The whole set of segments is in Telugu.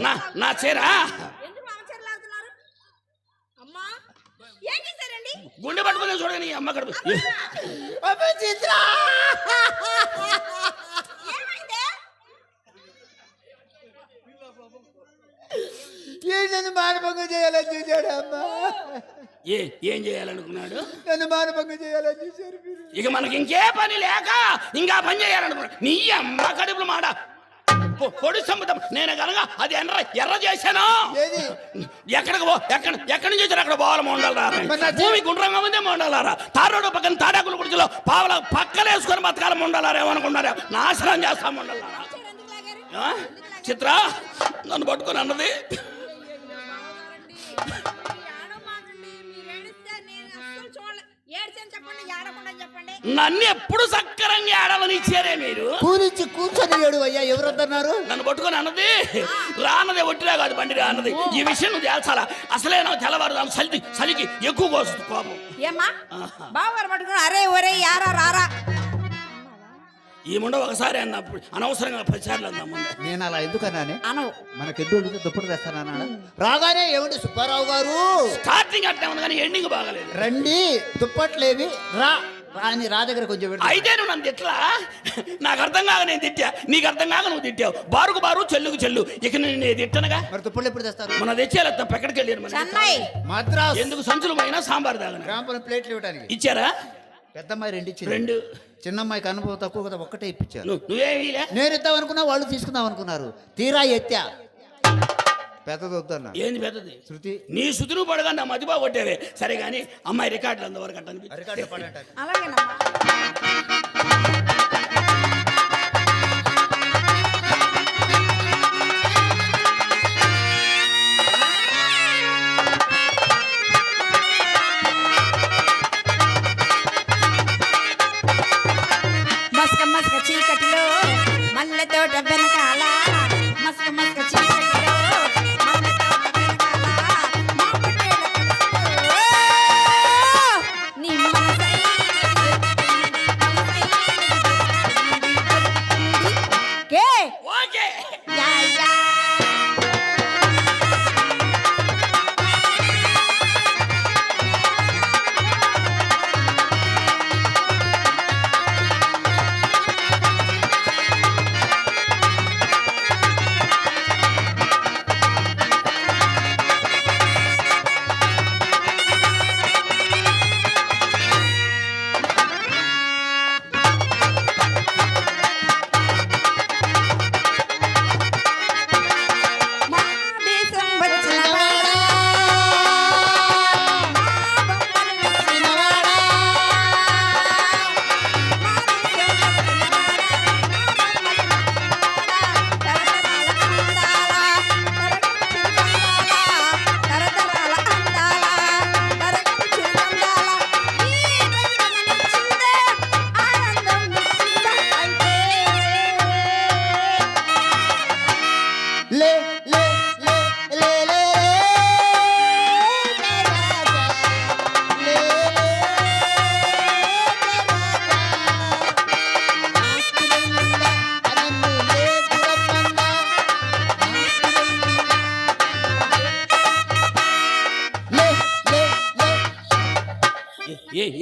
నా నా చీర. గుండె పట్టుకుని చూడని అమ్మ కడుపు. నన్ను మానభంగం చేయాలని చూశాడు అమ్మా? ఏ ఏం చేయాలనుకున్నాడు? నన్ను మానభంగం చేయాలని చూశారు మీరు. ఇక మనకి ఇంకే పని లేక ఇంకా పని చేయాలనుకున్నాడు. నీ అమ్మ కడుపులు మాడ పొ- పొడి సముద్రం నేను కనుక అది ఎర్ర ఎర్ర చేశాను? ఎక్కడికి పో ఎక్కడ ఎక్కడి నుంచి వచ్చారు అక్కడ పోవాలి మండలారా? భూమి గుండ్రంగా ఉంది మండలారా? తారోడు పక్కన తాడాకుల గుడిలో పావల పక్కన వేసుకొని బతకాల మండలారా? ఏమనుకున్నారా? నాశనం చేస్తాం మండలారా? చిత్ర నన్ను పట్టుకొని అన్నది. నన్ను ఎప్పుడు సక్కరంగా ఆడాలని ఇచ్చారే మీరు? కూలించి కూర్చొని ఏడు అయ్యా ఎవరు వద్దన్నారు నన్ను పట్టుకొని అన్నది? రానదే ఒట్టిరా కాదు బండి రాన్నది ఈ విషయం నువ్వు తేల్చాలా? అసలే నాకు తెల్లవారు చలికి చలికి ఎక్కువ కోస్తుంది కోపం. ఏమ్మా? బావగారు పట్టుకుని అరే ఒరే యారా రారా. ఈ ముండ ఒకసారి అన్నప్పుడు అనవసరంగా పదిసార్లు అన్నా ముండ నేను అలా ఎందుకన్నానే? అనవు. మనకి ఎడ్డు అడిగితే దుప్పటి తెస్తానన్నాడు రాగానే ఏమిటి సుబ్బారావు గారు? స్టార్టింగ్ అట్లా ఉంది కానీ ఎండింగ్ బాగలేదు. రండి దుప్పట్లేవి రా అని రా దగ్గర కొంచెం పెడతా. అయితే నువ్వు నన్ను తిట్లా నాకు అర్థం కాక నేను తిట్టా. నీకు అర్థం కాక నువ్వు తిట్టావు. బారుకు బారు చెల్లుకు చెల్లు. ఇక నేను నేను తిట్టనగా? మరి దుప్పట్లు ఎప్పుడు తెస్తారు? మన తెచ్చేయాలి తప్ప ఎక్కడికి వెళ్ళారు మన చెన్నై. మద్రాస్. ఎందుకు సంచులు పోయినా సాంబార్ తాగన? గ్రామ ప్లేట్లు ఇవ్వడానికి ఇచ్చారా? పెద్దమ్మాయి రెండు ఇచ్చింది. రెండు. చిన్నమ్మాయికి అనుభవం తక్కువ కదా ఒక్కటే ఇప్పించారు. నేను ఇద్దాం అనుకున్నా వాళ్ళు తీసుకుందాం అనుకున్నారు. తీరా ఎత్తా. పెద్దది వద్దన్నా. ఏంది పెద్దది? శృతి. నీ సుతులు పడగా నా మతి బాగొట్టేవే సరే కానీ అమ్మాయి రికార్డులు అంతవరకు అట్టని అరికాట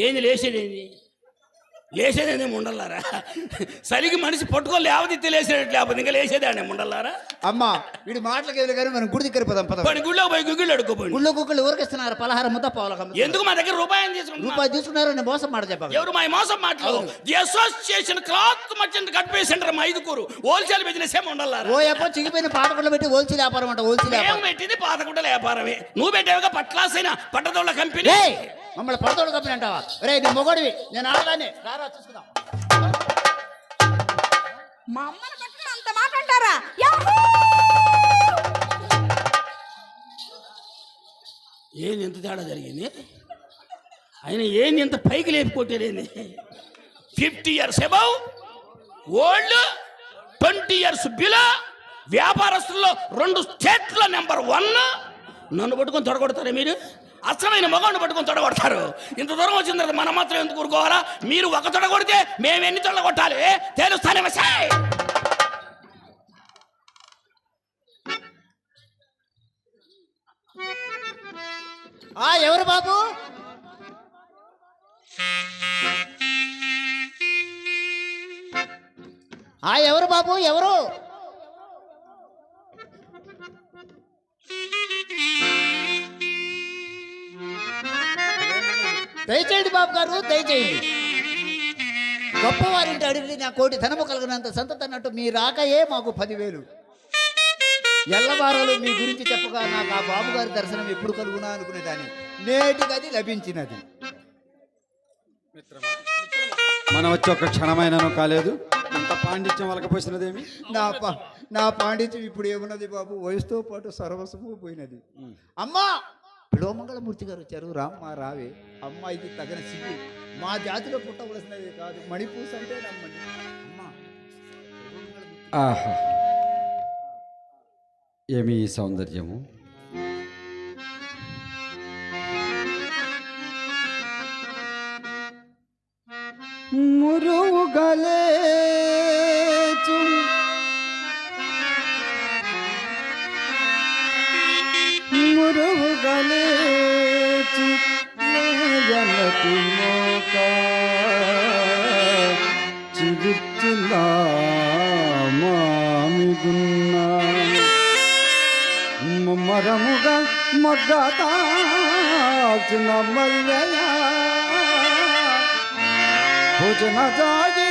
ఏంది లేచేది ఏంది? లేచేది ఏంది ముండల్లారా? సరిగి మనిషి పట్టుకొని లేవదెత్తి లేచేటట్టు లేకపోతే ఇంకా లేచేదే అండి ముండల్లారా? అమ్మా వీడి మాటలకి వెళ్ళి కానీ మనం గుడి దగ్గర పదం. పదం పని గుళ్ళో పోయి గుగ్గిళ్ళు అడుక్కోపోయి గుళ్ళో కుక్కలు ఊరికిస్తున్నారు పలహారం ముద్ద పావులకు ఎందుకు మా దగ్గర రూపాయలు తీసుకుంటున్నా రూపాయి తీసుకున్నారని మోసం మాట చెప్పాలి ఎవరు మా మోసం మాటలు? ది అసోసియేషన్ క్లాత్ మర్చెంట్ కట్పే సెంటర్ మా ఐదుగురు హోల్సేల్ బిజినెస్ ఏమి ఉండాలారా ఓ ఎప్పో చిగిపోయిన పాటకుళ్ళు పెట్టి హోల్సేల్ వ్యాపారం అంట హోల్సేల్ వ్యాపారం. పెట్టింది పాతకుంటల వ్యాపారమే. నువ్వు పెట్టావుగా పట్లాసైన పట్టదోళ్ళ కంపెనీ. మమ్మల్ని పడతోడు కంపెనీ అంటావా? రే నీ మొగడివి. నేను ఆడదాన్ని. రారా చూసుకుందాం. మా అమ్మని పట్టుకుని అంత మాట అంటారా! ఏంది ఎంత తేడా జరిగింది? ఆయన ఏంది ఎంత పైకి లేపి కొట్టేదేంది? Fifty years above old twenty years below వ్యాపారస్తుల్లో రెండు స్టేట్లో నెంబర్ వన్. నన్ను పట్టుకొని తొడగొడతారా మీరు? అసలైన మగవాడిని పట్టుకొని తొడగొడతారు. ఇంత దూరం వచ్చిన తర్వాత మనం మాత్రం ఎందుకు ఊరుకోవాలా? మీరు ఒక తొడ కొడితే మేము ఎన్ని తొడ కొట్టాలి? తేలుస్తానే వసాయ్ ఆ ఎవరు బాబు? ఆ ఎవరు బాబు? ఎవరు? దయచేయండి బాబు గారు దయచేయండి. గొప్పవారింటి అడిగి నా కోటి ధనము కలిగినంత సంతత అన్నట్టు మీ రాకయే మాకు పదివేలు. ఎల్లవారాలు మీ గురించి చెప్పగా నాకు ఆ బాబు గారి దర్శనం ఎప్పుడు కలుగునా అనుకునేదాన్ని. నేటికి అది లభించినది. మనం వచ్చి ఒక క్షణమైనను కాలేదు. ఇంత పాండిత్యం వలకపోసినదేమి? నా పా నా పాండిత్యం ఇప్పుడు ఏమున్నది బాబు? వయసుతో పాటు సర్వస్వము పోయినది. అమ్మా! పిలోమంగళమూర్తి గారు వచ్చారు. రామ్మ రావే. అమ్మ ఇది తగిన సిగ్గు. మా జాతిలో పుట్టవలసినది కాదు. మణిపూస్ అంటే నమ్మండి అమ్మా ఆహా. ఏమి ఈ సౌందర్యము? భోజన జాగి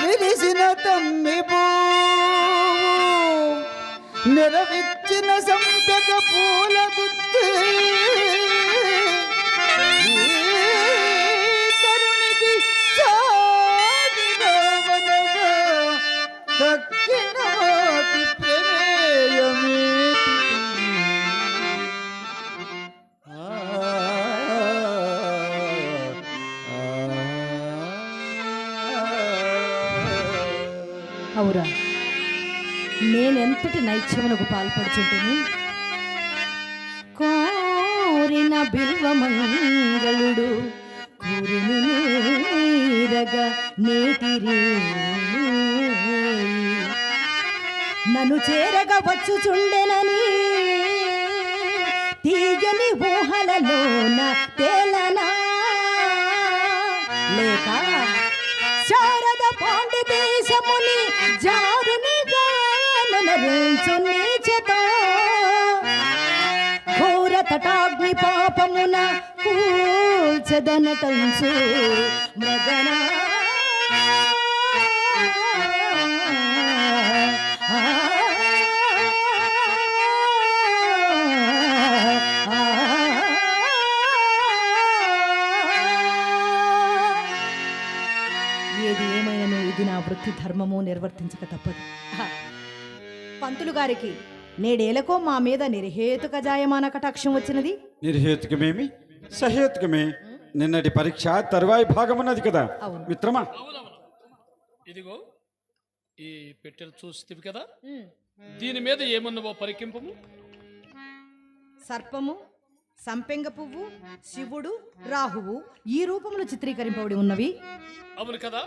విరిసిన తమ్మి నెరవిచ్చిన సంపెగ పూల గుత్తి అవురా. నేనెంతటి నైత్యమునకు పాల్పడుచుంటుని? కోరిన బిల్వమంగళుడు కూరిని నీరగ నేటిరి నన్ను చేరగ వచ్చుచుండెనని తీయని ఓ గానరించు నీచతో ఘోర తటాగ్ని పాపమున కూల్చదన తంచు మృగణ ఏది ఏమైనను ఇది నా వృత్తి ధర్మము నిర్వర్తించక తప్పదు. పంతులు గారికి నేడేలకో మా మీద నిర్హేతుక జాయమాన కటాక్షం వచ్చినది? నిర్హేతుకమేమి? సహేతుకమే. నిన్నటి పరీక్ష తరువాయి భాగమున్నది కదా. అవును. మిత్రమా? ఇదిగో ఈ పెట్టెలు చూస్తేవి కదా? దీని మీద ఏమున్నవో పరికింపము? సర్పము సంపెంగ పువ్వు శివుడు రాహువు ఈ రూపములు చిత్రీకరింపబడి ఉన్నవి. అవును కదా.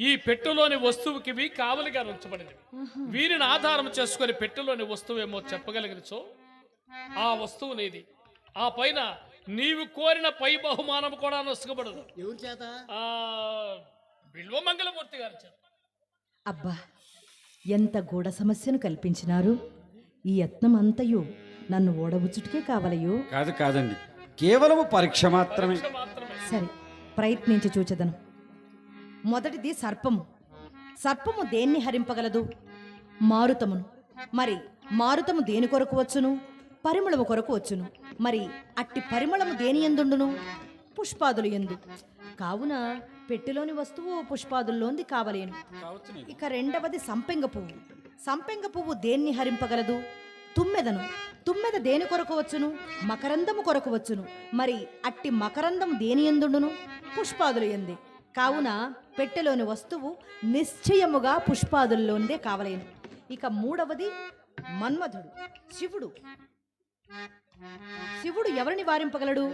ఈ పెట్టెలోని వస్తువుకి కావలిగా ఉంచబడింది వీరిని ఆధారం చేసుకొని పెట్టెలోని వస్తువేమో చెప్పగలిగినచో ఆ వస్తువు నీది. ఆ పైన నీవు కోరిన పై బహుమానం కూడా నొసగబడదు. ఎవరి చేత? ఆ బిల్వమంగళమూర్తి గారి చేత. అబ్బా ఎంత గూఢ సమస్యను కల్పించినారు. ఈ యత్నం అంతయు నన్ను ఓడబుచ్చుటికే కావలయో? కాదు కాదండి. కేవలము పరీక్ష మాత్రమే. మాత్రమే. సరే ప్రయత్నించి చూచెదను. మొదటిది సర్పము. సర్పము దేన్ని హరింపగలదు? మారుతమును. మరి మారుతము దేని కొరకు వచ్చును? పరిమళము కొరకు వచ్చును. మరి అట్టి పరిమళము దేని ఎందుండును? పుష్పాదులు ఎందు. కావున పెట్టెలోని వస్తువు పుష్పాదుల్లోంది కావలేను. ఇక రెండవది సంపెంగ పువ్వు. సంపెంగ పువ్వు దేన్ని హరింపగలదు? తుమ్మెదను. తుమ్మెద దేని కొరకు వచ్చును? మకరందము కొరకు వచ్చును. మరి అట్టి మకరందం దేని ఎందుండును? పుష్పాదులు ఎందే. కావున పెట్టెలోని వస్తువు నిశ్చయముగా పుష్పాదుల్లోందే కావలేను. ఇక మూడవది మన్మధుడు శివుడు. శివుడు ఎవరిని వారింపగలడు?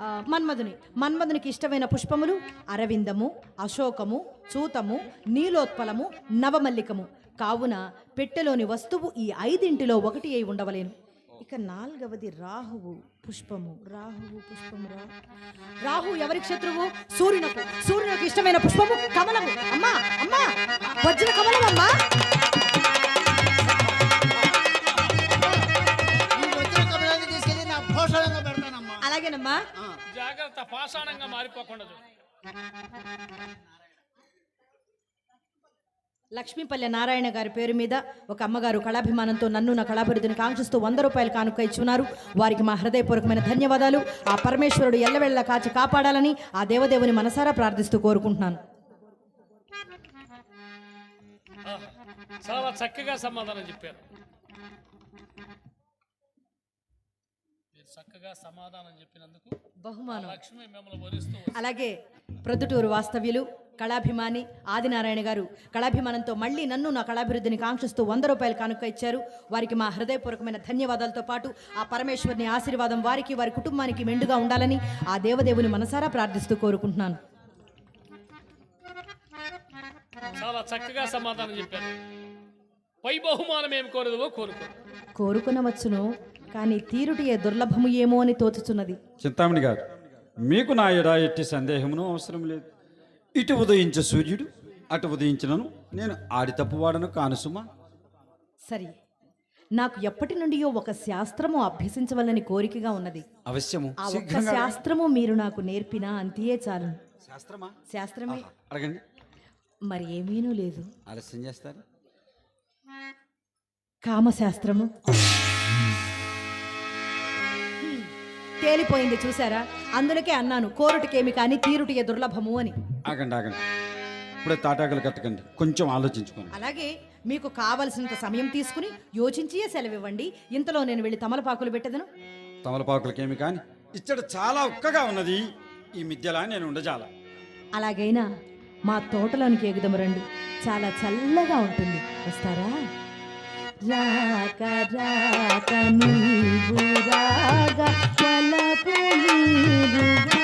మన్మధుని. మన్మధునికి ఇష్టమైన పుష్పములు అరవిందము అశోకము చూతము నీలోత్పలము నవమల్లికము. కావున పెట్టెలోని వస్తువు ఈ ఐదింటిలో ఒకటి అయి ఉండవలేను. ఇక నాలుగవది రాహువు పుష్పము. రాహువు పుష్పము రా. రాహు ఎవరికి శత్రువు? సూర్యునకు. సూర్యునకు ఇష్టమైన పుష్పము కమలము. అమ్మా అమ్మా వజ్ర కమలం అమ్మా. అలాగేనమ్మా. జాగ్రత్త పాషాణంగా మారిపోకుండా లక్ష్మీపల్లె నారాయణ గారి పేరు మీద ఒక అమ్మగారు కళాభిమానంతో నన్ను నా కళాభివృద్ధిని కాంక్షిస్తూ వంద రూపాయలు కానుక ఇచ్చున్నారు. వారికి మా హృదయపూర్వకమైన ధన్యవాదాలు. ఆ పరమేశ్వరుడు ఎల్లవెళ్ళ కాచి కాపాడాలని ఆ దేవదేవుని మనసారా ప్రార్థిస్తూ కోరుకుంటున్నాను. చాలా చక్కగా సమాధానం చెప్పారు మీరు చక్కగా సమాధానం చెప్పినందుకు బహుమానం. లక్ష్మి మిమ్మల్ని వరిస్తూ అలాగే ప్రొద్దుటూరు వాస్తవ్యులు కళాభిమాని ఆదినారాయణ గారు కళాభిమానంతో మళ్ళీ నన్ను నా కళాభివృద్ధిని కాంక్షిస్తూ వంద రూపాయలు కానుక ఇచ్చారు. వారికి మా హృదయపూర్వకమైన ధన్యవాదాలతో పాటు ఆ పరమేశ్వరుని ఆశీర్వాదం వారికి వారి కుటుంబానికి మెండుగా ఉండాలని ఆ దేవదేవుని మనసారా ప్రార్థిస్తూ కోరుకుంటున్నాను. చాలా చక్కగా సమాధానం చెప్పారు. పై బహుమానం ఏమి కోరదో కోరుకో. కోరుకునవచ్చును. కానీ తీరుటియే దుర్లభము ఏమో అని తోచుచున్నది. చింతామణి గారు మీకు నా ఎడా ఎట్టి సందేహమును అవసరం లేదు. ఇటు ఉదయించే సూర్యుడు అటు ఉదయించినను నేను ఆడి తప్పువాడను కానుసుమా సరి నాకు ఎప్పటి నుండియో ఒక శాస్త్రము అభ్యసించవలని కోరికగా ఉన్నది. అవశ్యము ఆ ఒక్క శాస్త్రము మీరు నాకు నేర్పినా అంతే చాలు. శాస్త్రమా? శాస్త్రమే. ఆహా, అడగండి. మరి ఏమీనూ లేదు. ఆలస్యం చేస్తారు. కామశాస్త్రము. తేలిపోయింది చూసారా? అందులకే అన్నాను కోరుటికేమి కానీ తీరుటియే దుర్లభము అని. ఆగండి ఆగండి. ఇప్పుడే తాటాకులు కట్టకండి. కొంచెం ఆలోచించుకోండి. అలాగే మీకు కావలసినంత సమయం తీసుకుని యోచించియే సెలవివ్వండి. ఇంతలో నేను వెళ్ళి తమలపాకులు పెట్టదను. తమలపాకులకేమి కానీ? ఇచ్చట చాలా ఉక్కగా ఉన్నది. ఈ మిద్యలా నేను ఉండజాల. అలాగైనా మా తోటలోనికి ఎగుదము రండి. చాలా చల్లగా ఉంటుంది. వస్తారా? రాక రాక నీవు গা কলা পুলি